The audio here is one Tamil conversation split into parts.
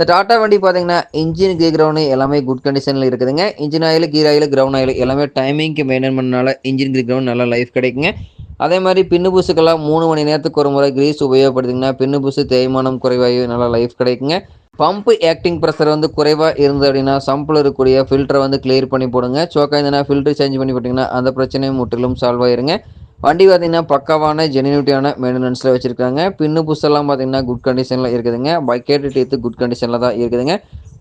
இந்த டாட்டா வண்டி பார்த்தீங்கன்னா இன்ஜின் கீ கிரவுண்டு எல்லாமே குட் கண்டிஷனில் இருக்குதுங்க. Engine oil gear oil ground oil எல்லாமே டைமிங்க்கு மெயின்டைன் பண்ணனால இன்ஜின் கீ கிரவுண்ட் நல்லா லைஃப் கிடைக்குங்க. அதே மாதிரி பின்னு புசுக்கெல்லாம் மூணு மணி நேரத்துக்கு ஒரு முறை கிரீஸ் உபயோகப்படுத்திங்கன்னா பின்னு புசு தேய்மானம் குறைவாகி நல்லா லைஃப் கிடைக்குங்க. பம்பு ஆக்டிங் ப்ரெஷர் வந்து குறைவாக இருந்தது அப்படின்னா சம்பில் இருக்கக்கூடிய ஃபில்டரை வந்து கிளியர் பண்ணி போடுங்க. சோக்கா இருந்ததுன்னா ஃபில்டர் சேஞ்ச் பண்ணி போட்டிங்கன்னா அந்த பிரச்சனையும் முற்றிலும் சால்வ் ஆயிருங்க. வண்டி பார்த்தீங்கன்னா பக்காவான ஜெனினிட்டியான மெயின்டெனன்ஸில் வச்சுருக்காங்க. பின்னு புஷெல்லாம் பார்த்தீங்கன்னா குட் கண்டிஷனில் இருக்குதுங்க. பக்கெட்டு டீத்து குட் கண்டிஷனில் தான் இருக்குதுங்க.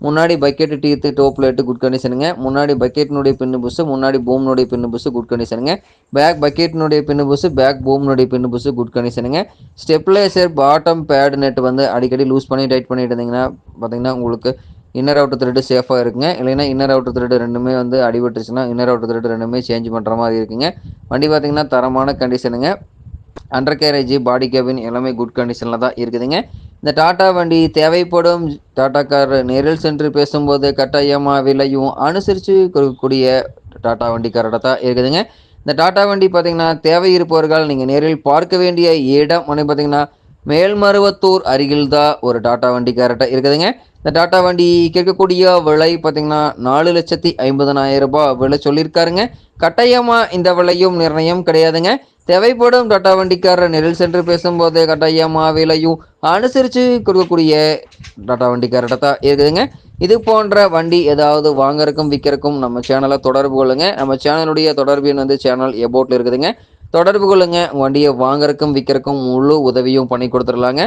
முன்னாடி bucket teeth top light good கண்டிஷனுங்க முன்னாடி பக்கெட்டினுடைய பின்னு புஸ்ஸு முன்னாடி பூம்னுடைய பின்னு புஸ்ஸு குட் கண்டிஷனுங்க பேக் பக்கெட்டினுடைய பின்னு புஸ்ஸு பேக் பூம்னுடைய பின்னு புஸ்ஸு குட் கண்டிஷனுங்க ஸ்டெப்லைசர் பாட்டம் பேடு நெட் வந்து அடிக்கடி லூஸ் பண்ணி டைட் பண்ணிட்டு இருந்தீங்கன்னா பார்த்தீங்கன்னா உங்களுக்கு இன்னர் அவுட்டர் த்ரெட்டு சேஃபாக இருக்குங்க. இல்லைன்னா இன்னர் அவுட்டர் த்ரெட்டு ரெண்டுமே வந்து அடிபட்டுருச்சுன்னா இன்னர் அவுட்டர் த்ரெட்டு ரெண்டுமே சேஞ்ச் பண்ணுற மாதிரி இருக்குங்க. வண்டி பார்த்திங்கன்னா தரமான கண்டிஷனுங்க அண்டர் கேரேஜ் பாடி கேபின் எல்லாமே குட் கண்டிஷனில் தான் இருக்குதுங்க. இந்த டாட்டா வண்டி தேவைப்படும். டாட்டா கார் நேரில் சென்று பேசும்போது கட்டாயமாக விலையும் அனுசரித்து கொடுக்கக்கூடிய டாட்டா வண்டிக்காரோட தான் இருக்குதுங்க. இந்த டாட்டா வண்டி பார்த்திங்கன்னா தேவை இருப்பவர்கள் நீங்கள் நேரில் பார்க்க வேண்டிய இடம் வந்து பார்த்திங்கன்னா மேல்மருவத்தூர் அருகில் தான் ஒரு டாட்டா வண்டி கேரக்டர் இருக்குதுங்க. இந்த டாட்டா வண்டி கேட்கக்கூடிய விலை பார்த்தீங்கன்னா நாலு லட்சத்தி ஐம்பதனாயிரம் ரூபாய் விலை சொல்லியிருக்காருங்க. கட்டாயமாக இந்த விலையும் நிர்ணயம் கிடையாதுங்க. தேவைப்படும் டாட்டா வண்டிக்காரர் நெரில் சென்று பேசும்போது கட்டாயமாக விலையும் அனுசரித்து கொடுக்கக்கூடிய டாட்டா வண்டிக்காரர்கிட்ட தான் இருக்குதுங்க. இது போன்ற வண்டி ஏதாவது வாங்கறக்கும் விற்கிறக்கும் நம்ம சேனலை தொடர்பு கொள்ளுங்க. நம்ம சேனலுடைய தொடர்பு எண் வந்து சேனல் எபோட்டில் இருக்குதுங்க. தொடர்பு கொள்ளுங்க. வண்டியை வாங்குறக்கும் விற்கிறக்கும் முழு உதவியும் பண்ணி கொடுத்துடலாங்க.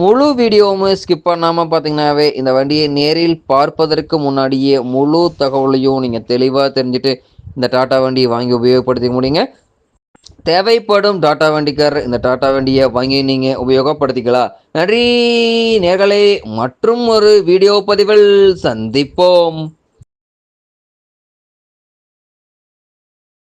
முழு வீடியோவும் ஸ்கிப் பண்ணாமல் பார்த்தீங்கன்னாவே இந்த வண்டியை நேரில் பார்ப்பதற்கு முன்னாடியே முழு தகவலையும் நீங்கள் தெளிவாக தெரிஞ்சுட்டு இந்த டாட்டா வண்டியை வாங்கி உபயோகப்படுத்தி முடியுங்க. தேவைப்படும் டாட்டா வண்டிக்கார் இந்த டாட்டா வண்டியை வாங்கி நீங்கள் உபயோகப்படுத்திக்கலாம். நன்றி நேர்களை. மற்றும் ஒரு வீடியோ பதிவில் சந்திப்போம்.